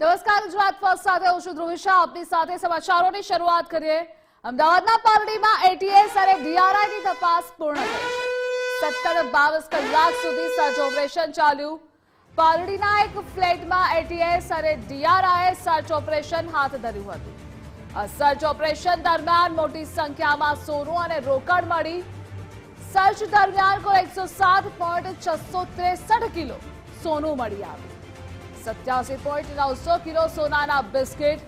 નમસ્કાર, ગુજરાત ફર્સ્ટ સાથે હું છું ધ્રુવિશા. આપની સાથે સમાચારોની શરૂઆત કરીએ. અમદાવાદના પારડીમાં એટીએસ અને ડીઆરઆઈની તપાસ પૂર્ણ સત્તર બાવીસ કલાક સુધી સર્ચ ઓપરેશન ચાલ્યું. પારડીના એક ફ્લેટમાં એટીએસ અને ડીઆરઆઈએ સર્ચ ઓપરેશન હાથ ધર્યું હતું. સર્ચ ઓપરેશન દરમિયાન મોટી સંખ્યામાં સોનું અને રોકડ મળી. સર્ચ દરમિયાન કુલ એકસો સાત પોઈન્ટ છસો ત્રેસઠ કિલો સોનું મળી આવ્યું. સત્યાસી પોઈન્ટ નવસો કિલો સોનાના બિસ્કિટ.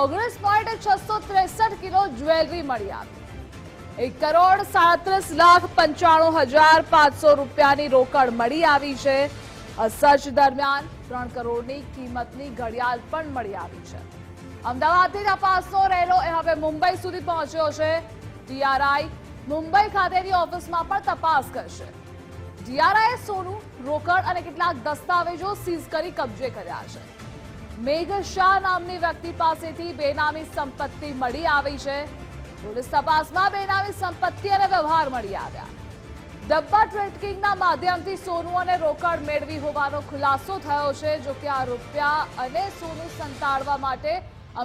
ઓગણીસ પોઈન્ટ છસો ત્રેસઠ કિલો જ્વેલરી મળી આવી. એક કરોડ સાડત્રીસ લાખ પંચાણું હજાર પાંચસો રૂપિયાની રોકડ મળી આવી છે. સર્ચ દરમિયાન ત્રણ કરોડની કિંમતની ઘડિયાળ પણ મળી આવી છે. અમદાવાદથી તપાસનો રેલો એ હવે મુંબઈ સુધી પહોંચ્યો છે. ટીઆરઆઈ મુંબઈ ખાતેની ઓફિસમાં પણ તપાસ કરશે. ડીઆરઆઈએ સોનું, રોકડ અને કેટલાક દસ્તાવેજો સીઝ કરી કબજે કર્યા છે. મેઘ શાહ નામની વ્યક્તિ પાસેથી બેનામી સંપત્તિ મળી આવી છે. પોલીસ તપાસમાં બેનામી સંપત્તિ અને વ્યવહાર મળી આવ્યા. ડબ્બા ટ્રેકિંગના માધ્યમથી સોનું અને રોકડ મેળવી હોવાનો ખુલાસો થયો છે, જો કે આ રૂપિયા અને સોનું સંતાડવા માટે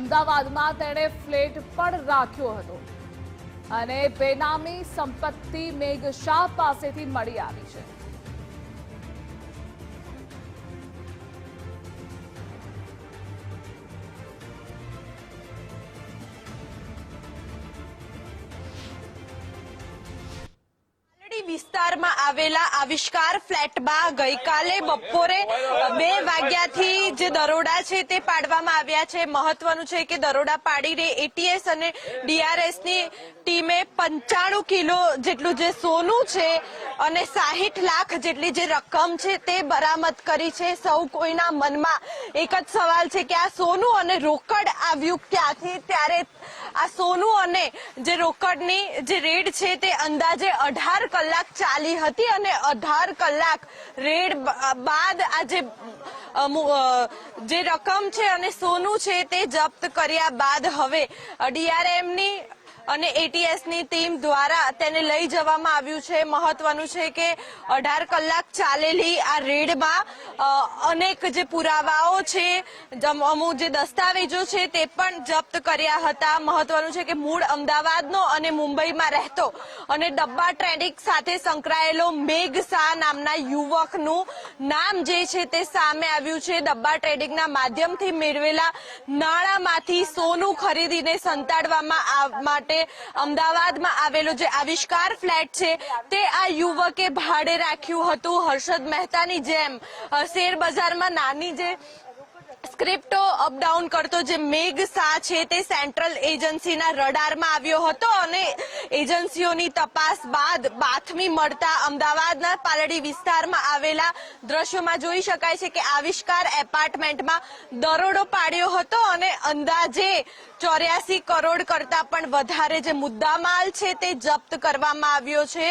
અમદાવાદમાં તેણે ફ્લેટ પણ રાખ્યો હતો. અને બેનામી સંપત્તિ મેઘ શાહ પાસેથી મળી આવી છે. વિસ્તારમાં આવેલા આવિષ્કાર ફ્લેટમાં ગઈકાલે બપોરે બે વાગ્યાથી જે દરોડા છે તે પાડવામાં આવ્યા છે. મહત્વનું છે કે દરોડા પાડીને એટીએસ અને ડીઆરએસની ટીમે પંચાણું કિલો જેટલું જે સોનું છે અને સાહીઠ લાખ જેટલી જે રકમ છે તે બરામદ કરી છે. સૌ કોઈના મનમાં એક જ સવાલ છે કે આ સોનું અને રોકડ આવ્યું ક્યાંથી? ત્યારે આ સોનું અને જે રોકડની જે રેડ છે તે અંદાજે અઢાર કલાક ચાલી હતી અને અઢાર કલાક રેડ બાદ આ જે રકમ છે અને સોનું છે તે જપ્ત કર્યા બાદ હવે ડીઆરએમની અને એટીએસની ટીમ દ્વારા તેને લઈ જવામાં આવ્યું છે. મહત્વનું છે કે અઢાર કલાક ચાલેલી આ રેડમાં અનેક જે પુરાવાઓ છે અમુક જે દસ્તાવેજો છે તે પણ જપ્ત કર્યા હતા. મહત્વનું છે કે મૂળ અમદાવાદનો અને મુંબઈમાં રહેતો અને ડબ્બા ટ્રેડિંગ સાથે સંકળાયેલો મેઘ શાહ નામના યુવકનું નામ જે છે તે સામે આવ્યું છે. ડબ્બા ટ્રેડિંગના માધ્યમથી મેળવેલા નાણાંમાંથી સોનું ખરીદીને સંતાડવામાં આવ- માટે અમદાવાદમાં આવેલો જે આવિષ્કાર ફ્લેટ છે, તે આ યુવકે ભાડે રાખ્યું હતું. હર્ષદ મહેતાની જેમ શેર બજારમાં નાની જે સ્ક્રિપ્ટો અપડાઉન કરતો જે મેઘ શાહ છે તે સેન્ટ્રલ એજન્સીના રડારમાં આવ્યો હતો અને એજન્સીઓની તપાસ બાદ બાથમી મળતા અમદાવાદના પાલડી વિસ્તારમાં આવેલા દ્રશ્યોમાં જોઈ શકાય છે કે આવિષ્કાર એપાર્ટમેન્ટમાં દરોડો પાડ્યો હતો અને અંદાજે ચોર્યાસી કરોડ કરતા પણ વધારે જે મુદ્દામાલ છે તે જપ્ત કરવામાં આવ્યો છે.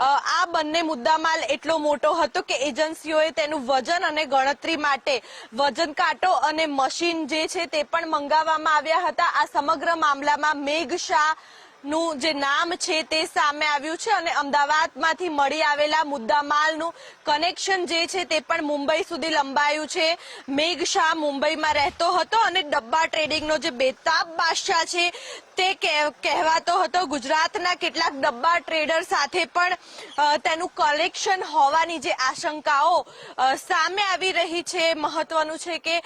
આ બંને મુદ્દામાલ એટલો મોટો હતો કે એજન્સીઓએ તેનું વજન અને ગણતરી માટે વજન કાંટો અને મશીન જે છે તે પણ મંગાવવામાં આવ્યા હતા. આ સમગ્ર મામલામાં મેઘ શાહ નું જે નામ છે તે સામે આવ્યું છે અને અમદાવાદમાંથી મળી આવેલા મુદ્દામાલનું કનેક્શન જે છે તે પણ મુંબઈ સુધી લંબાયું છે. મેઘ શાહ મુંબઈમાં રહેતો હતો અને ડબ્બા ટ્રેડિંગનો જે બેતાબ બાદશાહ છે તે કહે- કહેવાતો હતો. ગુજરાતના કેટલાક ડબ્બા ટ્રેડર સાથે પણ તેનું કલેક્શન હોવાની જે આશંકાઓ સામે આવી રહી છે. મહત્વનું છે કે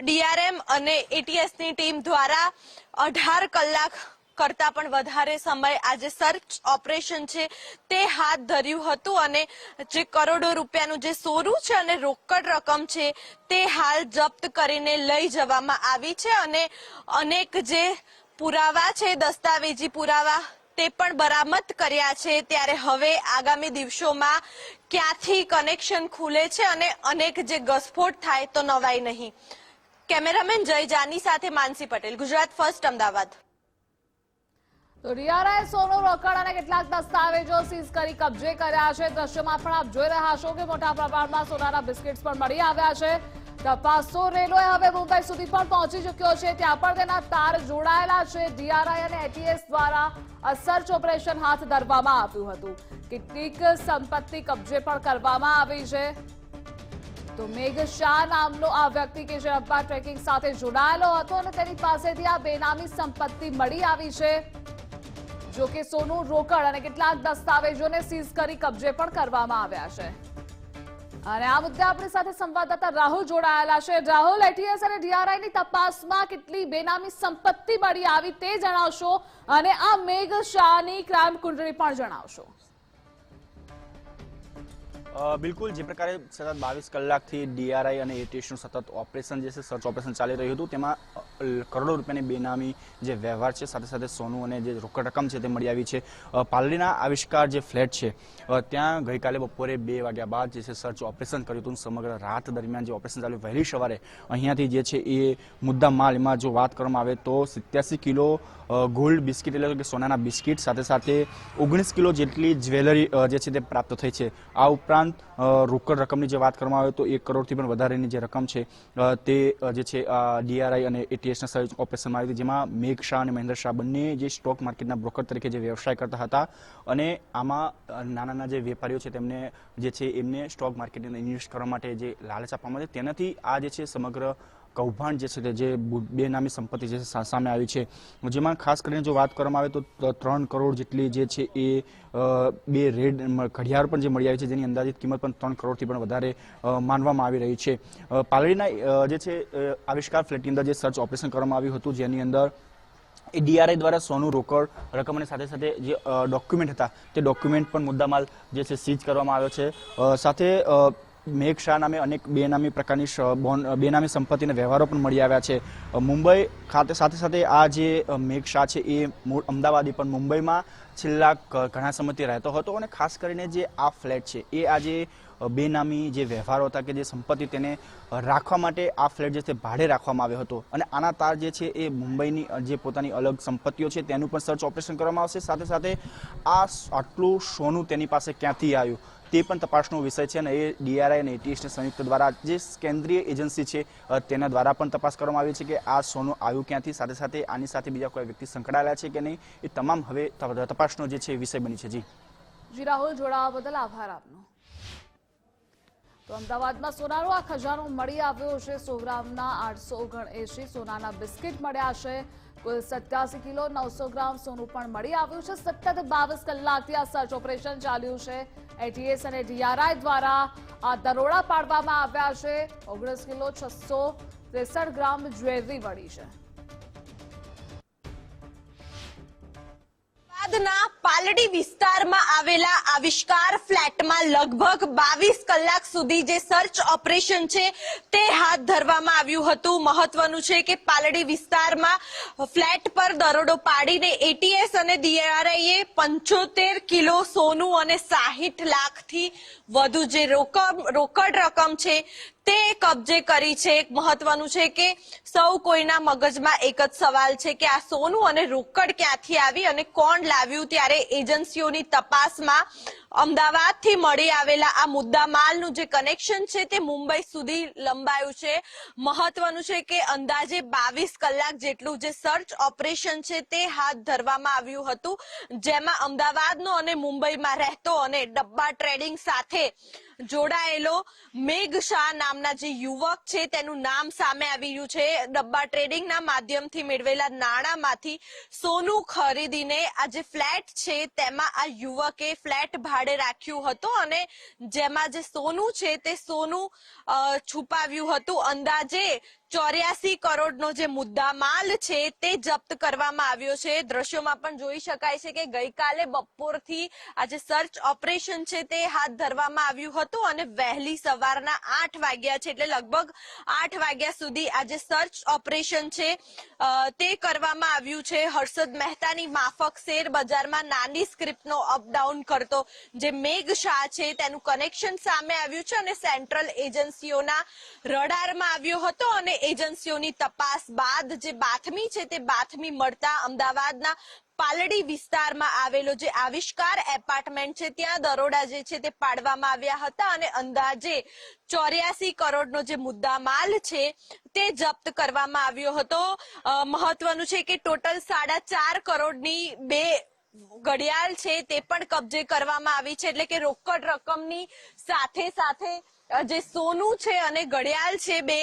ડીઆરએમ અને એટીએસની ટીમ દ્વારા અઢાર કલાક કરતા પણ વધારે સમય આજે સર્ચ ઓપરેશન છે તે હાથ ધર્યું હતું અને જે કરોડો રૂપિયાનું જે સોનું છે અને રોકડ રકમ છે તે હાલ જપ્ત કરીને લઈ જવામાં આવી છે અને અનેક જે પુરાવા છે, દસ્તાવેજી પુરાવા તે પણ બરામદ કર્યા છે. ત્યારે હવે આગામી દિવસોમાં ક્યાંથી કનેક્શન ખુલે છે અને અનેક જે ઘસફોડ થાય તો નવાઈ નહીં. કેમેરામેન જય જાની સાથે માનસી પટેલ, ગુજરાત ફર્સ્ટ અમદાવાદ. તો ડીઆરઆઈ સોનું રોકડ અને કેટલાક દસ્તાવેજો સીઝ કરી કબજે કર્યા છે. દ્રશ્યમાં પણ આપ જોઈ રહ્યા છો કે મોટા પ્રમાણમાં સોનાના બિસ્કિટ્સ પણ મળી આવ્યા છે. તપાસો રેલવે હવે મુંબઈ સુધી પણ પહોંચી ચુક્યો છે. ત્યાં પણ તેના તાર જોડાયેલા છે. ડીઆરઆઈ અને એટીએસ દ્વારા સર્ચ ઓપરેશન હાથ ધરવામાં આવ્યું હતું. કેટલીક સંપત્તિ કબજે પણ કરવામાં આવી છે. તો મેઘ શાહ નામનો આ વ્યક્તિ કે જે અબ્બા ટ્રેકિંગ સાથે જોડાયેલો હતો અને તેની પાસેથી આ બેનામી સંપત્તિ મળી આવી છે. જો કે સોનું રોકડ અને કેટલાક દસ્તાવેજોને સીઝ કરી કબજે પણ કરવામાં આવ્યા છે. અને આ મુદ્દે આપણી સાથે સંવાદદાતા રાહુલ જોડાયેલા છે. રાહુલ એટીએસ અને ડીઆરઆઈ ની તપાસમાં કેટલી બેનામી સંપત્તિ મળી આવી તે જણાવશો અને આ મેઘ શાહની ક્રાઇમ કુંડળી પણ જણાવશો. બિલકુલ, જે પ્રકારે સતત બાવીસ કલાકથી ડીઆરઆઈ અને એટીએસનું સતત ઓપરેશન જે છે, સર્ચ ઓપરેશન ચાલી રહ્યું હતું, તેમાં કરોડો રૂપિયાની બેનામી જે વ્યવહાર છે, સાથે સાથે સોનું અને જે રોકડ રકમ છે તે મળી આવી છે. પાલડીના આવિષ્કાર જે ફ્લેટ છે ત્યાં ગઈકાલે બપોરે બે વાગ્યા બાદ જે છે, સર્ચ ઓપરેશન કર્યું હતું સમગ્ર રાત દરમિયાન જે ઓપરેશન ચાલ્યું, વહેલી સવારે અહીંયાથી જે છે, એ મુદ્દા માલ એમાં જો વાત કરવામાં આવે તો સિત્યાસી કિલો ગોલ્ડ બિસ્કિટ એટલે કે સોનાના બિસ્કિટ, સાથે સાથે ઓગણીસ કિલો જેટલી જ્વેલરી જે છે તે પ્રાપ્ત થઈ છે. આ ઉપરાંત અ, રોકડ રકમની જે વાત કરવામાં આવે તો એક કરોડથી પણ વધારેની જે રકમ છે તે જે છે ડીઆરઆઈ અને એટીએસના સર્ચ ઓપરેશનમાં આવી હતી જેમાં મેઘ શાહ અને મહેન્દ્ર શાહ બંને જે સ્ટોક માર્કેટના બ્રોકર તરીકે જે વ્યવસાય કરતા હતા અને આમાં નાના નાના જે વેપારીઓ છે તેમને જે છે એમને સ્ટોક માર્કેટને ઇન્વેસ્ટ કરવા માટે જે લાલચ આપવામાં આવે તેનાથી આ જે છે સમગ્ર કૌભાંડ જે છે જે બેનામી સંપત્તિ જે છે સામે આવી છે. જેમાં ખાસ કરીને જો વાત કરવામાં આવે તો ત્રણ કરોડ જેટલી જે છે એ બે રેડ ઘડિયાળ પણ જે મળી આવી છે, જેની અંદાજિત કિંમત પણ ત્રણ કરોડથી પણ વધારે માનવામાં આવી રહી છે. પાલડીના જે છે આવિષ્કાર ફ્લેટની અંદર જે સર્ચ ઓપરેશન કરવામાં આવ્યું હતું, જેની અંદર એ ડીઆરઆઈ દ્વારા સોનું રોકડ રકમ અને સાથે સાથે જે ડોક્યુમેન્ટ હતા, તે ડોક્યુમેન્ટ પણ મુદ્દામાલ જે છે સીઝ કરવામાં આવ્યો છે. સાથે મેઘ શાહ નામે અનેક બેનામી પ્રકારની બોન- બેનામી સંપત્તિના વ્યવહારો પણ મળી આવ્યા છે. મુંબઈ ખાતે સાથે સાથે આ જે મેઘ શાહ છે એ મૂળ અમદાવાદી, પણ મુંબઈમાં છેલ્લા ઘણા સમયથી રહેતો હતો અને ખાસ કરીને જે આ ફ્લેટ છે, એ આજે બેનામી જે વ્યવહારો હતા કે જે સંપત્તિ તેને રાખવા માટે આ ફ્લેટ જે છે ભાડે રાખવામાં આવ્યો હતો. અને આના તાર જે છે એ મુંબઈની જે પોતાની અલગ સંપત્તિઓ છે તેનું પણ સર્ચ ઓપરેશન કરવામાં આવશે. સાથે સાથે આ આટલું સોનું તેની પાસે ક્યાંથી આવ્યું? તે પણ તપાસનો વિષય છે અને એ ડીઆરઆઈ અને એટીએસના સંયુક્ત દ્વારા જે કેન્દ્રીય એજન્સી છે તેના દ્વારા પણ તપાસ કરવામાં આવી છે કે આ સોનું આવ્યું ક્યાંથી? સાથે સાથે આની સાથે બીજા કોઈ વ્યક્તિ સંકળાયેલા છે કે નહીં? એ તમામ હવે તપાસનો જે છે વિષય બની છે. જી. જી, રાહુલ જોડાવા બદલ આભાર આપનો. તો અમદાવાદમાં સોનાનો આ ખજાનો મળી આવ્યો છે. સો ગ્રામના આઠસો ઓગણએંશી સોનાના બિસ્કિટ મળ્યા છે. કુલ સત્યાસી કિલો નવસો ગ્રામ સોનું પણ મળી આવ્યું છે. સતત બાવીસ કલાકથી આ સર્ચ ઓપરેશન ચાલ્યું છે. એટીએસ અને ડીઆરઆઈ દ્વારા આ દરોડા પાડવામાં આવ્યા છે. ઓગણીસ કિલો છસો ત્રેસઠ ગ્રામ જ્વેલરી મળી છે. અમદાવાદના પાલડી વિસ્તારમાં આવેલા આવિષ્કાર ફ્લેટમાં લગભગ બાવીસ કલાક સુધી જે સર્ચ ઓપરેશન છે તે હાથ ધરવામાં આવ્યું હતું. મહત્વનું છે કે પાલડી વિસ્તારમાં ફ્લેટ પર દરોડો પાડીને એટીએસ અને ડીઆરઆઈએ પંચોતેર કિલો સોનું અને સાહીઠ લાખથી વધુ જે રોકડ રકમ છે તે કબજે કરી છે, એક મહત્વનું છે કે સૌ કોઈના મગજમાં એક જ સવાલ છે કે આ સોનું અને રોકડ ક્યાંથી આવી અને કોણ લાવ્યું ત્યારે એજન્સીઓની તપાસમાં અમદાવાદથી મળી આવેલા આ મુદ્દામાલનું જે કનેક્શન છે તે મુંબઈ સુધી લંબાયું છે. મહત્વનું છે કે અંદાજે બાવીસ કલાક જેટલું જે સર્ચ ઓપરેશન છે તે હાથ ધરવામાં આવ્યું હતું, જેમાં અમદાવાદનો અને મુંબઈમાં રહેતો અને ડબ્બા ટ્રેડિંગ સાથે જોડાયેલો મેઘ શાહ નામના જે યુવક છે, તેનું નામ સામે આવી રહ્યું છે. ડબ્બા ટ્રેડિંગના માધ્યમથી મેળવેલા નાણાંમાંથી સોનું ખરીદીને આ જે ફ્લેટ છે, તેમાં આ યુવકે ફ્લેટ ભાડે રાખ્યું હતું અને જેમાં જે સોનું છે, તે સોનું છુપાવ્યું હતું. અંદાજે ચોર્યાસી કરોડનો જે મુદ્દા માલ છે તે જપ્ત કરવામાં આવ્યો છે. દ્રશ્યોમાં પણ જોઈ શકાય છે કે ગઈકાલે બપોરથી આ જે સર્ચ ઓપરેશન છે તે હાથ ધરવામાં આવ્યું હતું અને વહેલી સવારના આઠ વાગ્યા છે એટલે લગભગ આઠ વાગ્યા સુધી આ જે સર્ચ ઓપરેશન છે તે કરવામાં આવ્યું છે. હર્ષદ મહેતાની માફક શેર બજારમાં નાની સ્ક્રિપ્ટનો અપડાઉન કરતો જે મેઘ શાહ છે તેનું કનેક્શન સામે આવ્યું છે અને સેન્ટ્રલ એજન્સીઓના રડારમાં આવ્યો હતો અને એજન્સીઓની તપાસ બાદ જે બાથમી છે તે બાથમી મળતા અમદાવાદના પાલડી વિસ્તારમાં આવેલો જે આવિષ્કાર એપાર્ટમેન્ટ છે, ત્યાં દરોડા જે છે તે પાડવામાં આવ્યા હતા અને અંદાજે ચોર્યાસી કરોડનો જે મુદ્દામાલ છે તે જપ્ત કરવામાં આવ્યો હતો. મહત્વનું છે કે ટોટલ સાડા ચાર કરોડની બે ઘડિયાળ છે તે પણ કબજે કરવામાં આવી છે, એટલે કે રોકડ રકમની સાથે સાથે જે સોનું છે અને ઘડિયાળ છે બે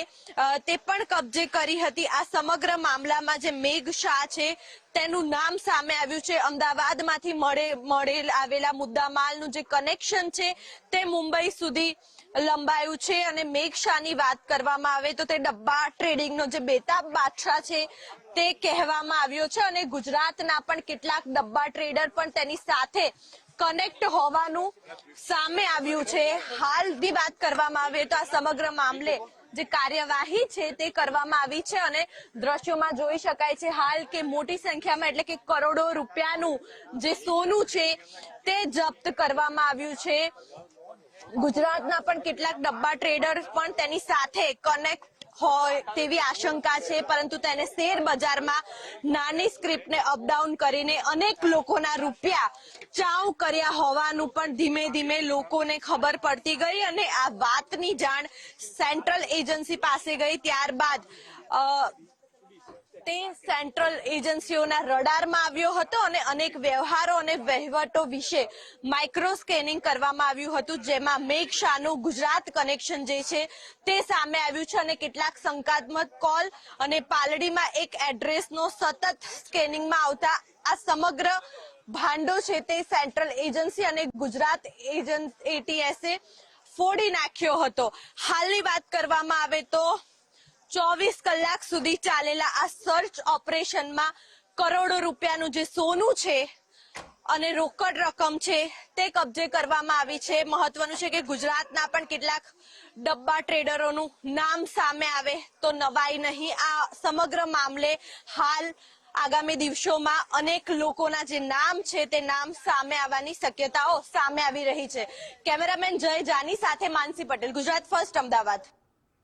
તે પણ કબજે કરી હતી. આ સમગ્ર મામલામાં જે મેઘ શાહ છે, તેનું નામ સામે આવ્યું છે. અમદાવાદમાંથી મળે મળેલ આવેલા મુદ્દામાલનું જે કનેક્શન છે, તે મુંબઈ સુધી લંબાયું છે અને મેઘ શાહની વાત કરવામાં આવે તો તે ડબ્બા ટ્રેડિંગનો જે બેતાબ બાદશાહ છે, તે કહેવામાં આવ્યો છે. અને ગુજરાતના પણ કેટલાક ડબ્બા ટ્રેડર પણ તેની સાથે કનેક્ટ હોવાનું સામે આવ્યું છે. હાલની વાત કરવામાં આવે તો આ સમગ્ર મામલે જે કાર્યવાહી છે તે કરવામાં આવી છે અને દ્રશ્યોમાં જોઈ શકાય છે હાલ કે મોટી સંખ્યામાં એટલે કે કરોડો રૂપિયાનું જે સોનું છે તે જપ્ત કરવામાં આવ્યું છે. ગુજરાતના પણ કેટલાક ડબ્બા ટ્રેડર પણ તેની સાથે કનેક્ટ હોય તેવી આશંકા છે, પરંતુ તેને શેર બજારમાં નાની સ્ક્રિપ્ટને અપડાઉન કરીને અનેક લોકોના રૂપિયા ચાઉ કર્યા હોવાનું પણ ધીમે ધીમે લોકોને ખબર પડતી ગઈ અને આ વાતની જાણ સેન્ટ્રલ એજન્સી પાસે ગઈ. ત્યારબાદ તે સેન્ટ્રલ એજન્સીઓના રડારમાં આવ્યો હતો અને અનેક વ્યવહારો અને વહીવટો વિશે માઇક્રો સ્કેનિંગ કરવામાં આવ્યું હતું, જેમાં મેઘ શાહનું ગુજરાત કનેક્શન જે છે તે સામે આવ્યું છે અને કેટલાક શંકાત્મક કોલ અને પાલડીમાં એક એડ્રેસનો સતત સ્કેનિંગમાં આવતા આ સમગ્ર ભાંડો છે તે સેન્ટ્રલ એજન્સી અને ગુજરાત એજન્સ એટીએસે ફોડી નાખ્યો હતો. હાલની વાત કરવામાં આવે તો ચોવીસ કલાક સુધી ચાલેલા આ સર્ચ ઓપરેશનમાં કરોડો રૂપિયાનું જે સોનું છે અને રોકડ રકમ છે તે કબજે કરવામાં આવી છે. મહત્વનું છે કે ગુજરાતના પણ કેટલાક ડબ્બા ટ્રેડરોનું નામ સામે આવે તો નવાઈ નહીં. આ સમગ્ર મામલે હાલ આગામી દિવસોમાં અનેક લોકોના જે નામ છે તે નામ સામે આવવાની શક્યતાઓ સામે આવી રહી છે. કેમેરામેન જય જાની સાથે માનસી પટેલ, ગુજરાત ફર્સ્ટ અમદાવાદ.